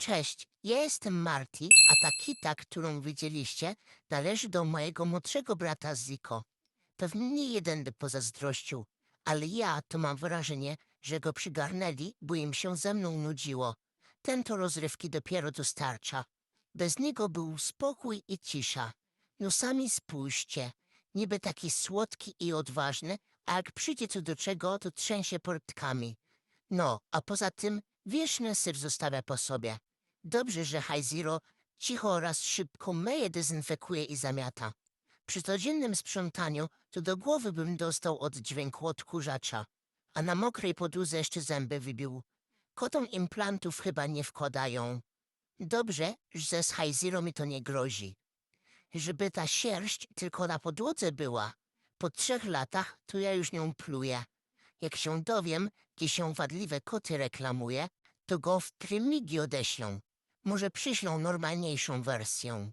Cześć, ja jestem Marty, a ta kita, którą widzieliście, należy do mojego młodszego brata Ziko. Pewnie nie jeden by pozazdrościł, ale ja to mam wrażenie, że go przygarnęli, bo im się ze mną nudziło. Ten to rozrywki dopiero dostarcza. Bez niego był spokój i cisza. No sami spójrzcie, niby taki słodki i odważny, a jak przyjdzie co do czego, to trzęsie portkami. No, a poza tym wieszny syf zostawia po sobie. Dobrze, że High cicho oraz szybko myje, dezynfekuje i zamiata. Przy codziennym sprzątaniu to do głowy bym dostał od dźwięku odkurzacza, a na mokrej podłodze jeszcze zęby wybił. Kotom implantów chyba nie wkładają. Dobrze, że z High mi to nie grozi. Żeby ta sierść tylko na podłodze była. Po trzech latach to ja już nią pluję. Jak się dowiem, gdzie się wadliwe koty reklamuje, to go w trymigi odeślą. Może przyślą normalniejszą wersję.